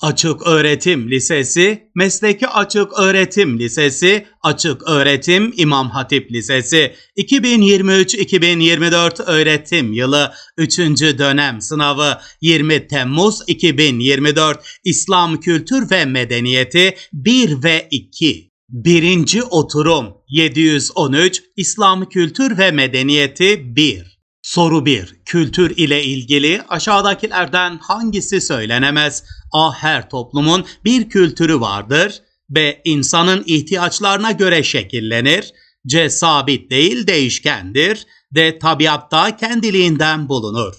Açık Öğretim Lisesi, Mesleki Açık Öğretim Lisesi, Açık Öğretim İmam Hatip Lisesi, 2023-2024 öğretim yılı 3. dönem sınavı 20 Temmuz 2024 İslam Kültür ve Medeniyeti 1 ve 2. Birinci oturum 713 İslam Kültür ve Medeniyeti 1. Soru 1. Kültür ile ilgili aşağıdakilerden hangisi söylenemez? A. Her toplumun bir kültürü vardır. B. İnsanın ihtiyaçlarına göre şekillenir. C. Sabit değil değişkendir. D. Tabiatta kendiliğinden bulunur.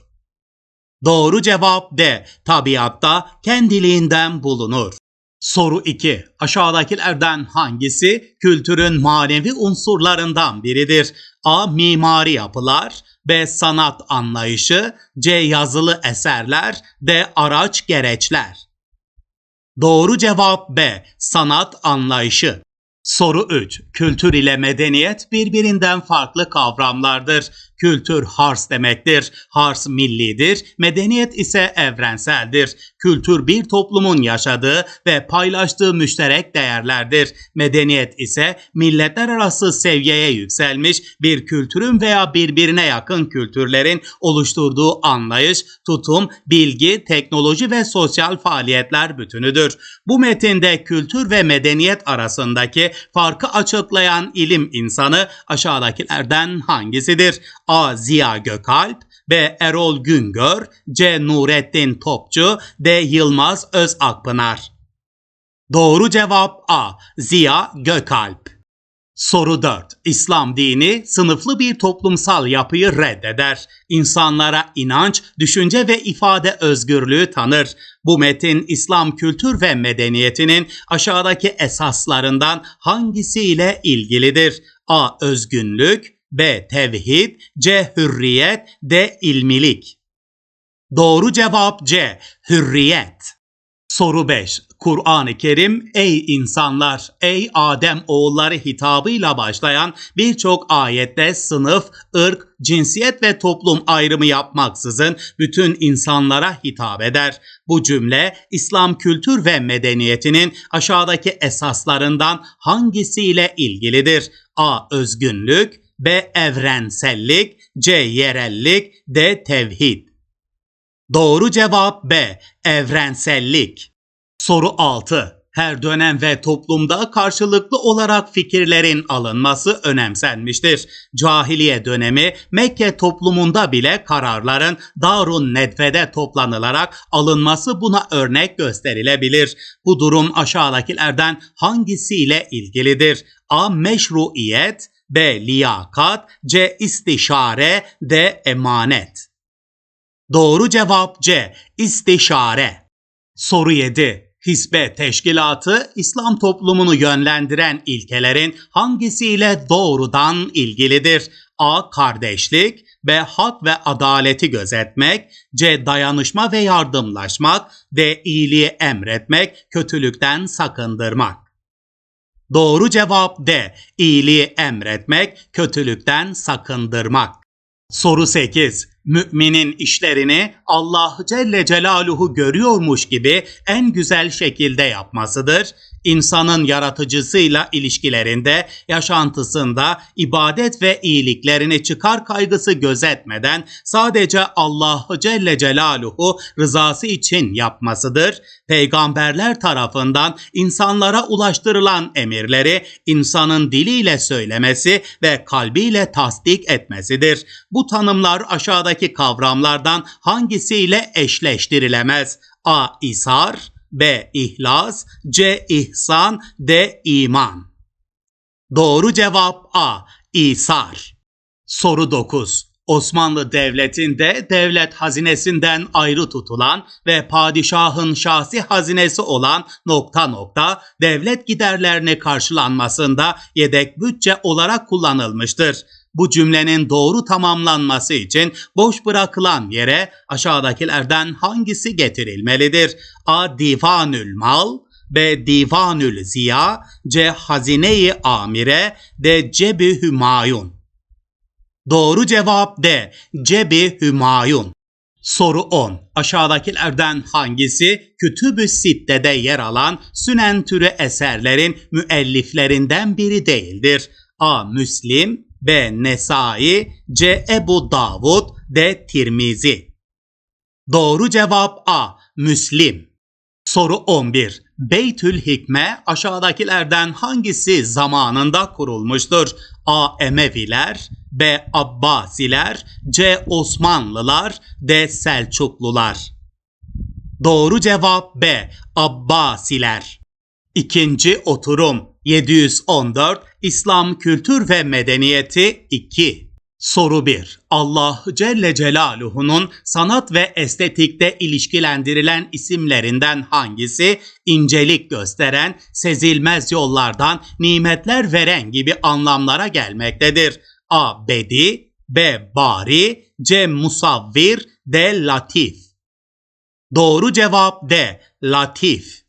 Doğru cevap D. Tabiatta kendiliğinden bulunur. Soru 2. Aşağıdakilerden hangisi kültürün manevi unsurlarından biridir? A. Mimari yapılar B. Sanat anlayışı C. Yazılı eserler D. Araç gereçler Doğru cevap B. Sanat anlayışı Soru 3. Kültür ile medeniyet birbirinden farklı kavramlardır. Kültür hars demektir. Hars millidir. Medeniyet ise evrenseldir. Kültür bir toplumun yaşadığı ve paylaştığı müşterek değerlerdir. Medeniyet ise milletler arası seviyeye yükselmiş bir kültürün veya birbirine yakın kültürlerin oluşturduğu anlayış, tutum, bilgi, teknoloji ve sosyal faaliyetler bütünüdür. Bu metinde kültür ve medeniyet arasındaki farkı açıklayan ilim insanı aşağıdakilerden hangisidir? A. Ziya Gökalp B. Erol Güngör C. Nurettin Topçu D. Yılmaz Özakpınar Doğru cevap A. Ziya Gökalp Soru 4. İslam dini sınıflı bir toplumsal yapıyı reddeder. İnsanlara inanç, düşünce ve ifade özgürlüğü tanır. Bu metin İslam kültür ve medeniyetinin aşağıdaki esaslarından hangisiyle ilgilidir? A. Özgünlük B. Tevhid C. Hürriyet D. ilmilik Doğru cevap C. Hürriyet Soru 5. Kur'an-ı Kerim ey insanlar, ey Adem oğulları hitabıyla başlayan birçok ayette sınıf, ırk, cinsiyet ve toplum ayrımı yapmaksızın bütün insanlara hitap eder. Bu cümle İslam kültür ve medeniyetinin aşağıdaki esaslarından hangisiyle ilgilidir? A. Özgünlük B. Evrensellik C. Yerellik D. Tevhid Doğru cevap B. Evrensellik. Soru 6. Her dönem ve toplumda karşılıklı olarak fikirlerin alınması önemsenmiştir. Cahiliye dönemi Mekke toplumunda bile kararların Darun Nedve'de toplanılarak alınması buna örnek gösterilebilir. Bu durum aşağıdakilerden hangisiyle ilgilidir? A. Meşruiyet B. Liyakat C. İstişare D. Emanet Doğru cevap C. İstişare. Soru 7. Hisbe teşkilatı İslam toplumunu yönlendiren ilkelerin hangisiyle doğrudan ilgilidir? A. Kardeşlik B. Hak ve adaleti gözetmek C. Dayanışma ve yardımlaşmak D. iyiliği emretmek, kötülükten sakındırmak Doğru cevap D. İyiliği emretmek, kötülükten sakındırmak. Soru 8. Müminin işlerini Allah Celle Celaluhu görüyormuş gibi en güzel şekilde yapmasıdır. İnsanın yaratıcısıyla ilişkilerinde, yaşantısında ibadet ve iyiliklerini çıkar kaygısı gözetmeden sadece Allah Celle Celaluhu rızası için yapmasıdır. Peygamberler tarafından insanlara ulaştırılan emirleri insanın diliyle söylemesi ve kalbiyle tasdik etmesidir. Bu tanımlar aşağıdaki kavramlardan hangisiyle eşleştirilemez? A. İsar B. İhlas C. İhsan D. İman Doğru cevap A. İsar Soru 9. Osmanlı Devleti'nde devlet hazinesinden ayrı tutulan ve padişahın şahsi hazinesi olan nokta nokta devlet giderlerini karşılanmasında yedek bütçe olarak kullanılmıştır. Bu cümlenin doğru tamamlanması için boş bırakılan yere aşağıdakilerden hangisi getirilmelidir? A. Divanül Mal B. Divanül Ziya C. Hazine-i Amire D. Cebi Hümayun Doğru cevap D. Cebi Hümayun Soru 10. Aşağıdakilerden hangisi Kütüb-ü Sitte'de yer alan Sünen türü eserlerin müelliflerinden biri değildir? A. Müslim B. Nesai C. Ebu Davud D. Tirmizi Doğru cevap A. Müslim. Soru 11. Beytül Hikme aşağıdakilerden hangisi zamanında kurulmuştur? A. Emeviler B. Abbasiler C. Osmanlılar D. Selçuklular Doğru cevap B. Abbasiler. İkinci oturum 714 İslam kültür ve medeniyeti 2 Soru 1. Allah Celle Celaluhu'nun sanat ve estetikte ilişkilendirilen isimlerinden hangisi incelik gösteren, sezilmez yollardan nimetler veren gibi anlamlara gelmektedir? A. Bedi B. Bari C. Musavvir D. Latif Doğru cevap D. Latif.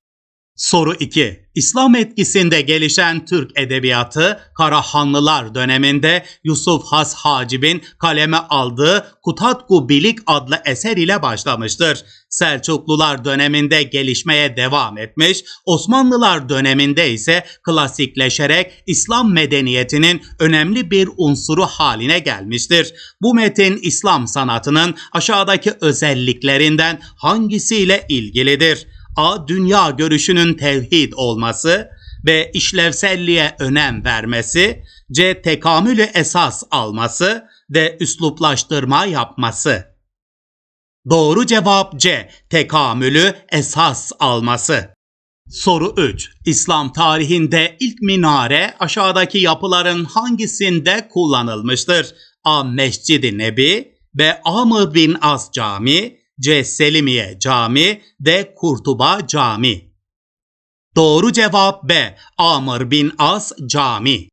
Soru 2. İslam etkisinde gelişen Türk edebiyatı Karahanlılar döneminde Yusuf Has Hacib'in kaleme aldığı Kutatku Bilik adlı eser ile başlamıştır. Selçuklular döneminde gelişmeye devam etmiş, Osmanlılar döneminde ise klasikleşerek İslam medeniyetinin önemli bir unsuru haline gelmiştir. Bu metin İslam sanatının aşağıdaki özelliklerinden hangisiyle ilgilidir? A. Dünya görüşünün tevhid olması. B. işlevselliğe önem vermesi. C. Tekamülü esas alması. D. Üsluplaştırma yapması. Doğru cevap C. Tekamülü esas alması. Soru 3. İslam tarihinde ilk minare aşağıdaki yapıların hangisinde kullanılmıştır? A. Mescid-i Nebi B. Amr bin As Camii C. Selimiye Cami D. Kurtuba Cami Doğru cevap B. Amr bin As Cami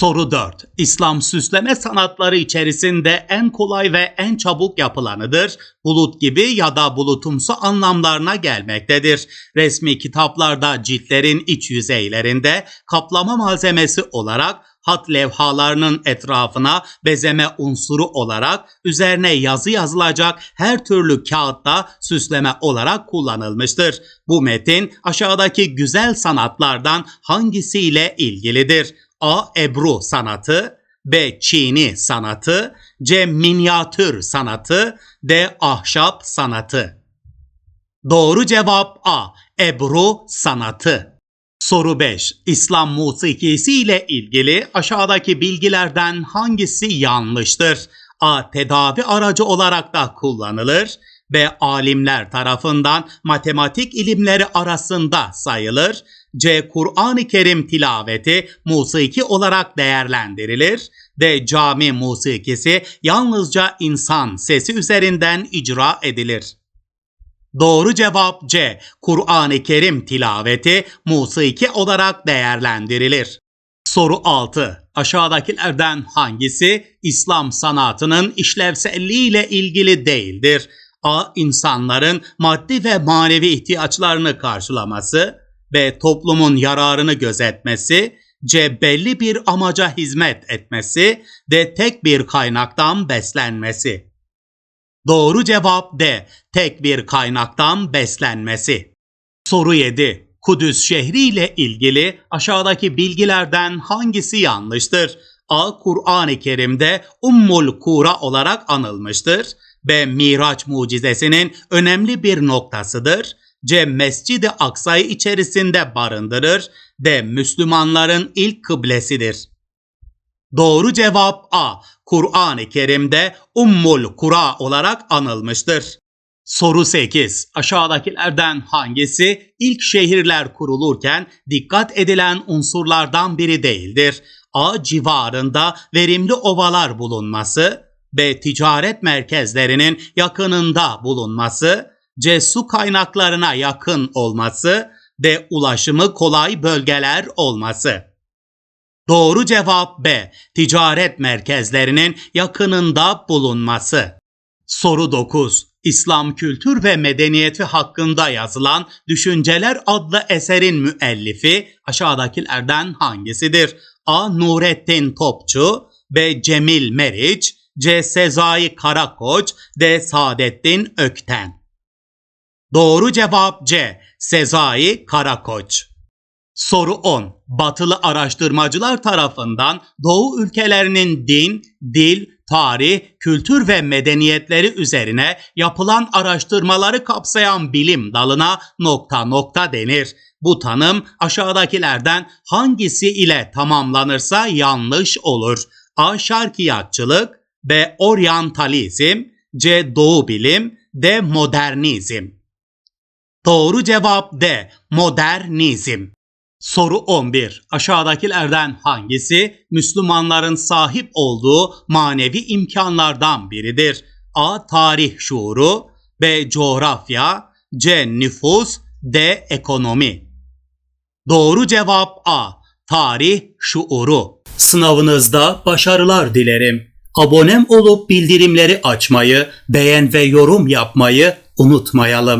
Soru 4. İslam süsleme sanatları içerisinde en kolay ve en çabuk yapılanıdır. Bulut gibi ya da bulutumsu anlamlarına gelmektedir. Resmi kitaplarda ciltlerin iç yüzeylerinde kaplama malzemesi olarak hat levhalarının etrafına bezeme unsuru olarak üzerine yazı yazılacak her türlü kağıtta süsleme olarak kullanılmıştır. Bu metin aşağıdaki güzel sanatlardan hangisiyle ilgilidir? A. Ebru sanatı B. Çini sanatı C. Minyatür sanatı D. Ahşap sanatı Doğru cevap A. Ebru sanatı. Soru 5. İslam musikisi ile ilgili aşağıdaki bilgilerden hangisi yanlıştır? A. Tedavi aracı olarak da kullanılır. B. Alimler tarafından matematik ilimleri arasında sayılır. C. Kur'an-ı Kerim tilaveti musiki olarak değerlendirilir. D. Cami musikisi yalnızca insan sesi üzerinden icra edilir. Doğru cevap C. Kur'an-ı Kerim tilaveti musiki olarak değerlendirilir. Soru 6. Aşağıdakilerden hangisi İslam sanatının işlevselliğiyle ilgili değildir? A. İnsanların maddi ve manevi ihtiyaçlarını karşılaması. B. Toplumun yararını gözetmesi. C. Belli bir amaca hizmet etmesi. D. Tek bir kaynaktan beslenmesi. Doğru cevap D. Tek bir kaynaktan beslenmesi. Soru 7. Kudüs şehri ile ilgili aşağıdaki bilgilerden hangisi yanlıştır? A. Kur'an-ı Kerim'de Ummul Kura olarak anılmıştır. B. Miraç mucizesinin önemli bir noktasıdır. C. Mescid-i Aksa'yı içerisinde barındırır. D. Müslümanların ilk kıblesidir. Doğru cevap A. Kur'an-ı Kerim'de Ummul Kura olarak anılmıştır. Soru 8. Aşağıdakilerden hangisi ilk şehirler kurulurken dikkat edilen unsurlardan biri değildir? A. Civarında verimli ovalar bulunması. B. Ticaret merkezlerinin yakınında bulunması. C. Su kaynaklarına yakın olması. D. Ulaşımı kolay bölgeler olması. Doğru cevap B. Ticaret merkezlerinin yakınında bulunması. Soru 9. İslam kültür ve medeniyeti hakkında yazılan Düşünceler adlı eserin müellifi aşağıdakilerden hangisidir? A. Nurettin Topçu B. Cemil Meriç C. Sezai Karakoç D. Saadettin Ökten Doğru cevap C. Sezai Karakoç Soru 10. Batılı araştırmacılar tarafından Doğu ülkelerinin din, dil, tarih, kültür ve medeniyetleri üzerine yapılan araştırmaları kapsayan bilim dalına nokta nokta denir. Bu tanım aşağıdakilerden hangisi ile tamamlanırsa yanlış olur? A. Şarkiyatçılık B. Oryantalizm C. Doğu bilim D. Modernizm Doğru cevap D. Modernizm. Soru 11. Aşağıdakilerden hangisi Müslümanların sahip olduğu manevi imkanlardan biridir? A. Tarih şuuru B. Coğrafya C. Nüfus D. Ekonomi Doğru cevap A. Tarih şuuru. Sınavınızda başarılar dilerim. Abonem olup bildirimleri açmayı, beğen ve yorum yapmayı unutmayalım.